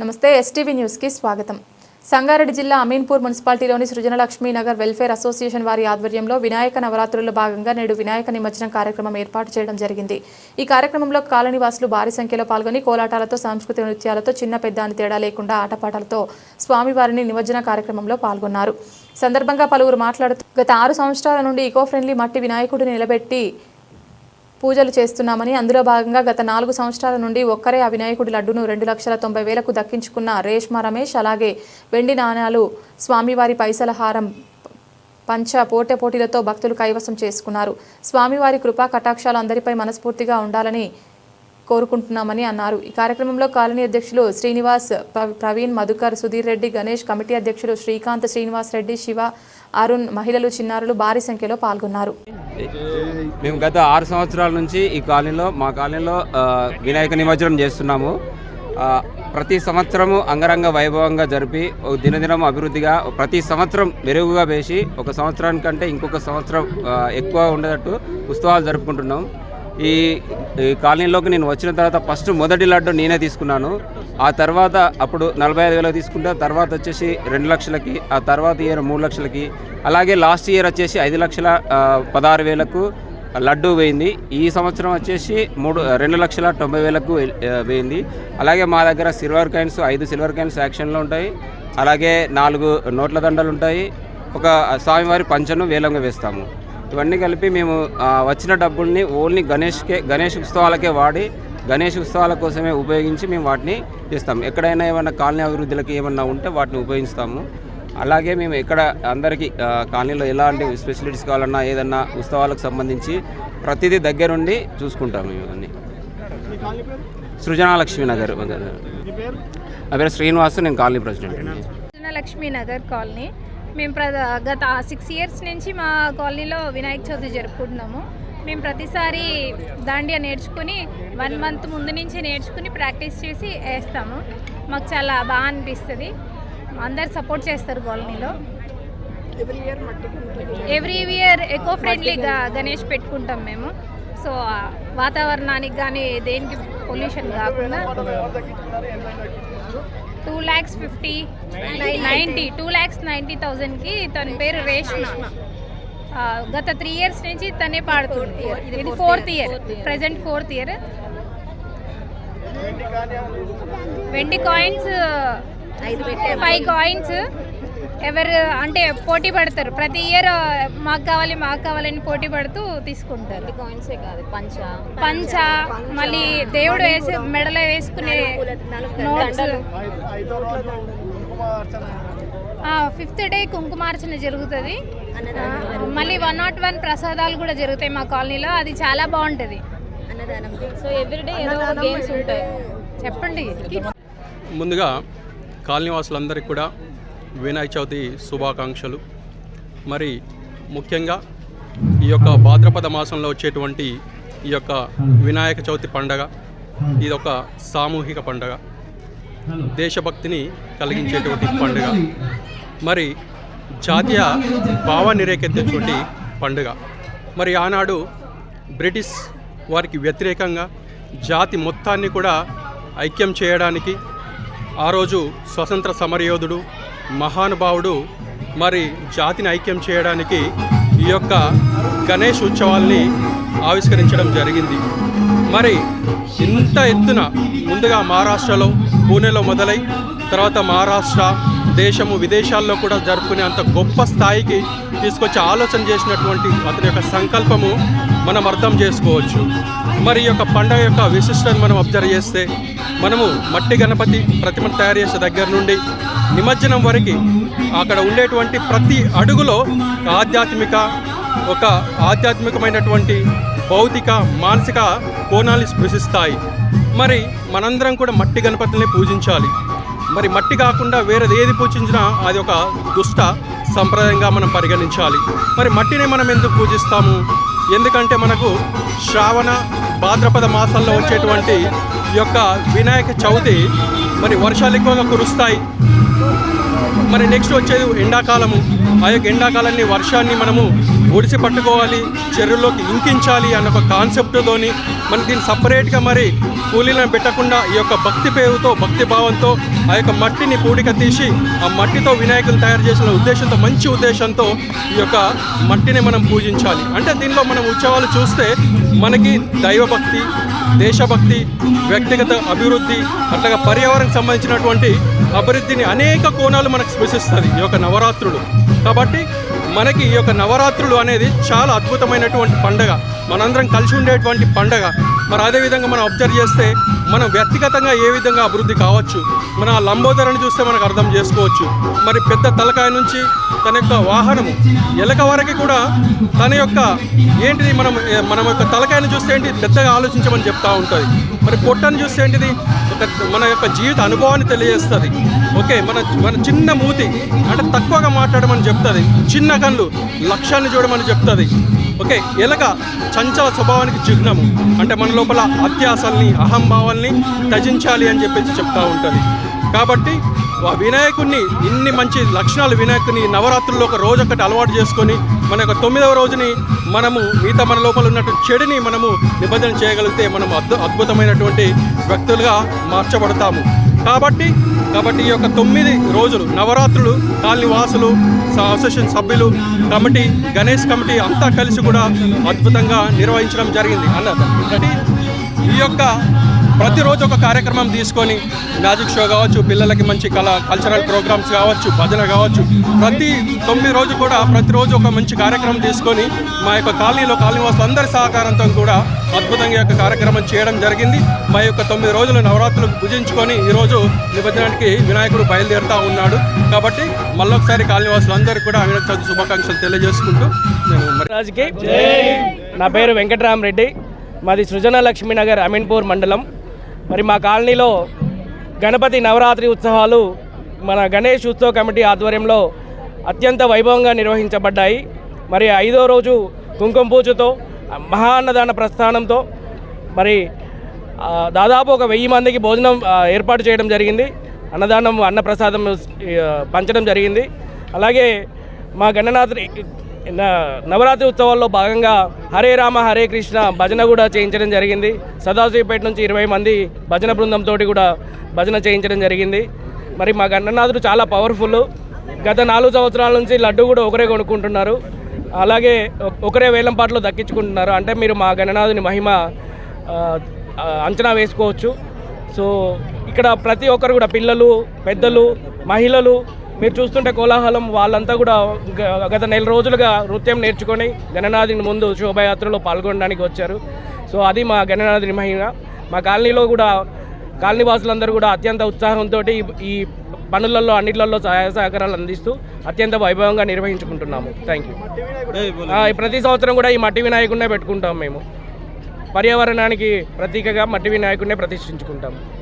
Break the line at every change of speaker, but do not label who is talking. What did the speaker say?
నమస్తే ఎస్టీవీ న్యూస్కి స్వాగతం. సంగారెడ్డి జిల్లా అమీన్పూర్ మున్సిపాలిటీలోని సృజనలక్ష్మీ నగర్ వెల్ఫేర్ అసోసియేషన్ వారి ఆధ్వర్యంలో వినాయక నవరాత్రుల్లో భాగంగా నేడు వినాయక నిమజ్జనం కార్యక్రమం ఏర్పాటు చేయడం జరిగింది. ఈ కార్యక్రమంలో కాలనీవాసులు భారీ సంఖ్యలో పాల్గొని కోలాటాలతో సాంస్కృతిక నృత్యాలతో చిన్న పెద్ద అని తేడా లేకుండా ఆటపాటలతో స్వామివారిని నిమజ్జన కార్యక్రమంలో పాల్గొన్నారు. సందర్భంగా పలువురు మాట్లాడుతూ గత ఆరు సంవత్సరాల నుండి ఈకో ఫ్రెండ్లీ మట్టి వినాయకుడిని నిలబెట్టి పూజలు చేస్తున్నామని అందులో భాగంగా గత నాలుగు సంవత్సరాల నుండి ఒక్కరే ఆ వినాయకుడి లడ్డును రెండు లక్షల తొంభై వేలకు దక్కించుకున్న రేష్మ రమేష్ అలాగే వెండి నాణాలు స్వామివారి పైసల హారం పంచ పోటె పోటీలతో భక్తులు కైవసం చేసుకున్నారు. స్వామివారి కృపా కటాక్షాలు అందరిపై మనస్ఫూర్తిగా ఉండాలని కోరుకుంటున్నామని అన్నారు. ఈ కార్యక్రమంలో కాలనీ అధ్యక్షులు శ్రీనివాస్ ప్ర- ప్రవీణ్ మధుకర్ సుధీర్ రెడ్డి గణేష్ కమిటీ అధ్యక్షులు శ్రీకాంత్ శ్రీనివాస్ రెడ్డి శివ అరుణ్ మహిళలు చిన్నారులు భారీ సంఖ్యలో పాల్గొన్నారు.
మేము గత ఆరు సంవత్సరాల నుంచి ఈ కాలనీలో మా కాలనీలో వినాయక నిమజ్జనం చేస్తున్నాము. ప్రతి సంవత్సరము అంగరంగ వైభవంగా జరిపి ఒక దినదినం అభివృద్ధిగా ప్రతి సంవత్సరం మెరుగుగా వేసి ఒక సంవత్సరానికంటే ఇంకొక సంవత్సరం ఎక్కువ ఉండేటట్టు ఉత్సవాలు జరుపుకుంటున్నాం. ఈ ఈ కాలనీలోకి నేను వచ్చిన తర్వాత ఫస్ట్ మొదటి లడ్డు నేనే తీసుకున్నాను. ఆ తర్వాత అప్పుడు నలభై ఐదు వేలకు తీసుకుంటే తర్వాత వచ్చేసి రెండు లక్షలకి ఆ తర్వాత ఇయర్ మూడు లక్షలకి అలాగే లాస్ట్ ఇయర్ వచ్చేసి ఐదు లక్షల పదహారు వేలకు లడ్డు వేయింది. ఈ సంవత్సరం వచ్చేసి మూడు రెండు లక్షల తొంభై వేలకు వేయింది. అలాగే మా దగ్గర సిల్వర్ కాయిన్స్ ఐదు సిల్వర్ కాయిన్స్ యాక్షన్లో ఉంటాయి. అలాగే నాలుగు నోట్ల దండలు ఉంటాయి. ఒక స్వామివారి పంచను వేలంగా వేస్తాము. ఇవన్నీ కలిపి మేము వచ్చిన డబ్బుల్ని ఓన్లీ గణేష్కే గణేష్ ఉత్సవాలకే వాడి గణేష్ ఉత్సవాల కోసమే ఉపయోగించి మేము వాటిని చేస్తాం. ఎక్కడైనా ఏమైనా కాలనీ అభివృద్ధులకి ఏమన్నా ఉంటే వాటిని ఉపయోగిస్తాము. అలాగే మేము ఎక్కడ అందరికీ కాలనీలో ఎలాంటి ఫెసిలిటీస్ కావాలన్నా ఏదన్నా ఉత్సవాలకు సంబంధించి ప్రతిదీ దగ్గరుండి చూసుకుంటాము మేము అన్నీ. సృజనాలక్ష్మి నగర్ నా పేరు శ్రీనివాసు నేను కాలనీ ప్రెసిడెంట్ అండి.
నగర్ కాలనీ. మేము ప్ర గత సిక్స్ ఇయర్స్ నుంచి మా కాలనీలో వినాయక చవితి జరుపుకుంటున్నాము. మేము ప్రతిసారి దాండియా నేర్చుకుని వన్ మంత్ ముందు నుంచి నేర్చుకుని ప్రాక్టీస్ చేసి వేస్తాము. మాకు చాలా బాగా అనిపిస్తుంది. అందరు సపోర్ట్ చేస్తారు కాలనీలో. ఎవ్రీ ఇయర్ ఎకో ఫ్రెండ్లీగా గణేష్ పెట్టుకుంటాం మేము. సో వాతావరణానికి కానీ దేనికి పొల్యూషన్ కాకుండా two lakhs fifty ninety two lakhs ninety థౌజండ్కి తన పేరు రేష్మ. గత త్రీ ఇయర్స్ నుంచి తనే పాడుతుంది. ఇది fourth year. Present fourth year. వెండి కాయిన్స్. Five coins. ఎవరు అంటే పోటీ పడతారు. ప్రతి ఇయర్ మాకు కావాలి మాకు కావాలని పోటీ పడుతూ తీసుకుంటారు.
కాయిన్సే కాదు పంచ
పంచ మళ్ళీ దేవుడు వేసి మెడలో వేసుకునే నోట్స్. ఫిఫ్త్ డే కుంకుమార్చన జరుగుతుంది. మళ్ళీ వన్ నాట్ వన్ ప్రసాదాలు కూడా జరుగుతాయి మా కాలనీలో. అది చాలా బాగుంటుంది.
అన్నదానం సో ఎవ్రీడే ఏదో గేమ్స్ ఉంటాయి.
చెప్పండి.
ముందుగా కాలనీవాసులందరికీ కూడా వినాయక చవితి శుభాకాంక్షలు. మరి ముఖ్యంగా ఈ యొక్క భాద్రపద మాసంలో వచ్చేటువంటి ఈ యొక్క వినాయక చవితి పండగ ఇది ఒక సామూహిక పండగ. దేశభక్తిని కలిగించేటువంటి పండుగ. మరి జాతీయ భావాన్ని రేకెత్తేటువంటి పండుగ. మరి ఆనాడు బ్రిటిష్ వారికి వ్యతిరేకంగా జాతి మొత్తాన్ని కూడా ఐక్యం చేయడానికి ఆ రోజు స్వతంత్ర సమరయోధుడు మహానుభావుడు మరి జాతిని ఐక్యం చేయడానికి ఈ యొక్క గణేష్ ఉత్సవాల్ని ఆవిష్కరించడం జరిగింది. మరి ఇంత ఎత్తున ముందుగా మహారాష్ట్రలో పూణేలో మొదలై తర్వాత మహారాష్ట్ర దేశము విదేశాల్లో కూడా జరుపుకునే అంత గొప్ప స్థాయికి తీసుకొచ్చి ఆలోచన చేసినటువంటి అతని యొక్క సంకల్పము మనం అర్థం చేసుకోవచ్చు. మరి ఈ యొక్క పండగ యొక్క విశిష్టతను మనం అబ్జర్వ్ చేస్తే మనము మట్టి గణపతి ప్రతిమను తయారు చేసే దగ్గర నుండి నిమజ్జనం వరకు అక్కడ ఉండేటువంటి ప్రతి అడుగులో ఆధ్యాత్మిక ఒక ఆధ్యాత్మికమైనటువంటి భౌతిక మానసిక కోణాలు స్పృశిస్తాయి. మరి మనందరం కూడా మట్టి గణపతిని పూజించాలి. మరి మట్టి కాకుండా వేరేది ఏది పూజించినా అది ఒక దుష్ట సంప్రదాయంగా మనం పరిగణించాలి. మరి మట్టిని మనం ఎందుకు పూజిస్తాము? ఎందుకంటే మనకు శ్రావణ భాద్రపద మాసాల్లో వచ్చేటువంటి ఈ యొక్క వినాయక చవితి మరి వర్షాలు ఎక్కువగా కురుస్తాయి. మరి నెక్స్ట్ వచ్చేది ఎండాకాలము. ఆ యొక్క ఎండాకాలాన్ని వర్షాన్ని మనము ఒడిసి పట్టుకోవాలి చెరువులోకి ఇంకించాలి అన్న ఒక కాన్సెప్ట్తోని మనకి దీన్ని సపరేట్గా మరి కూలీలను పెట్టకుండా ఈ యొక్క భక్తి పేరుతో భక్తి భావంతో ఆ యొక్క మట్టిని పూడిక తీసి ఆ మట్టితో వినాయకులు తయారు చేసిన ఉద్దేశంతో మంచి ఉద్దేశంతో ఈ యొక్క మట్టిని మనం పూజించాలి. అంటే దీనిలో మనం ఉత్సవాలు చూస్తే మనకి దైవభక్తి దేశభక్తి వ్యక్తిగత అభివృద్ధి అట్లాగా పర్యావరణం సంబంధించినటువంటి అభివృద్ధిని అనేక కోణాలు మనకు స్పృశిస్తుంది ఈ యొక్క నవరాత్రులు. కాబట్టి మనకి ఈ యొక్క నవరాత్రులు అనేది చాలా అద్భుతమైనటువంటి పండగ. మనందరం కలిసి ఉండేటువంటి పండగ. మరి అదేవిధంగా మనం అబ్జర్వ్ చేస్తే మనం వ్యక్తిగతంగా ఏ విధంగా అభివృద్ధి కావచ్చు మన ఆ లంబోదరని చూస్తే మనకు అర్థం చేసుకోవచ్చు. మరి పెద్ద తలకాయ నుంచి తన యొక్క వాహనము ఎలక వరకు కూడా తన యొక్క ఏంటిది మనం మన యొక్క తలకాయను చూస్తే ఏంటి పెద్దగా ఆలోచించమని చెప్తా ఉంటుంది. మరి పొట్టని చూస్తే ఏంటిది ఒక మన యొక్క జీవిత అనుభవాన్ని తెలియజేస్తుంది. ఓకే మన మన చిన్న మూతి అంటే తక్కువగా మాట్లాడమని చెప్తుంది. చిన్న కళ్ళు లక్ష్యాన్ని చూడమని చెప్తుంది. ఓకే ఎలక చంచల స్వభావానికి చిహ్నము? అంటే మన లోపల అత్యాసల్ని అహంభావాల్ని త్యజించాలి అని చెప్పేసి చెప్తా ఉంటుంది. కాబట్టి వినాయకుడిని ఇన్ని మంచి లక్షణాలు వినాయకుని నవరాత్రుల్లో ఒక రోజు ఒకటి అలవాటు చేసుకొని మన యొక్క తొమ్మిదవ రోజుని మనము మిగతా మన లోపల ఉన్నట్టు చెడుని మనము నిబంధన చేయగలిగితే మనం అద్భు అద్భుతమైనటువంటి వ్యక్తులుగా మార్చబడతాము. కాబట్టి కాబట్టి ఈ యొక్క తొమ్మిది రోజులు నవరాత్రులు కాలనీ వాసులు అసోసియేషన్ సభ్యులు కమిటీ గణేష్ కమిటీ అంతా కలిసి కూడా అద్భుతంగా నిర్వహించడం జరిగింది. అన్నది ఈ యొక్క ప్రతిరోజు ఒక కార్యక్రమం తీసుకొని మ్యాజిక్ షో కావచ్చు పిల్లలకి మంచి కళ కల్చరల్ ప్రోగ్రామ్స్ కావచ్చు భజన కావచ్చు ప్రతి తొమ్మిది రోజు కూడా ప్రతిరోజు ఒక మంచి కార్యక్రమం తీసుకొని మా యొక్క కాలనీలో కాలనీ వాసులందరి సహకారంతో కూడా అద్భుతంగా యొక్క కార్యక్రమం చేయడం జరిగింది. మా యొక్క తొమ్మిది రోజులు నవరాత్రులు భుజించుకొని ఈరోజు నిమజ్జనానికి వినాయకుడు బయలుదేరుతూ ఉన్నాడు. కాబట్టి మళ్ళొకసారి కాలనీ వాసులందరికీ కూడా వినాయక చవితి శుభాకాంక్షలు తెలియజేసుకుంటూ నేను
నా పేరు వెంకటరామరెడ్డి. మాది సృజన లక్ష్మీనగర్ అమీన్పూర్ మండలం. మరి మా కాలనీలో గణపతి నవరాత్రి ఉత్సవాలు మన గణేష్ ఉత్సవ కమిటీ ఆధ్వర్యంలో అత్యంత వైభవంగా నిర్వహించబడ్డాయి. మరి ఐదో రోజు కుంకుమ పూజతో మహా అన్నదాన ప్రస్థానంతో మరి దాదాపు ఒక వెయ్యి మందికి భోజనం ఏర్పాటు చేయడం జరిగింది. అన్నదానం అన్నప్రసాదం పంచడం జరిగింది. అలాగే మా గణనాథ్ నవరాత్రి ఉత్సవాల్లో భాగంగా హరే రామ హరే కృష్ణ భజన కూడా చేయించడం జరిగింది. సదాశివపేట నుంచి ఇరవై మంది భజన బృందంతో కూడా భజన చేయించడం జరిగింది. మరి మా గండనాథుడు చాలా పవర్ఫుల్. గత నాలుగు సంవత్సరాల నుంచి లడ్డు కూడా ఒకరే కొనుక్కుంటున్నారు. అలాగే ఒకరే ఒకరే వేలంపాట్లో దక్కించుకుంటున్నారు. అంటే మీరు మా గణనాథుని మహిమ అంచనా వేసుకోవచ్చు. సో ఇక్కడ ప్రతి ఒక్కరు కూడా పిల్లలు పెద్దలు మహిళలు మీరు చూస్తుంటే కోలాహలం వాళ్ళంతా కూడా గ- గత నెల రోజులుగా నృత్యం నేర్చుకొని గణనాథుని ముందు శోభయాత్రలో పాల్గొనడానికి వచ్చారు. సో అది మా గణనాథుని మహిమ. మా కాలనీలో కూడా కాలనీ వాసులందరూ కూడా అత్యంత ఉత్సాహంతో ఈ పనులలో అన్నిట్లలో సహాయ సహకారాలు అందిస్తూ అత్యంత వైభవంగా నిర్వహించుకుంటున్నాము. థ్యాంక్ యూ ప్రతి సంవత్సరం కూడా ఈ మట్టి వినాయకుడినే పెట్టుకుంటాం మేము. పర్యావరణానికి ప్రతీకగా మట్టి వినాయకుడినే ప్రతిష్ఠించుకుంటాము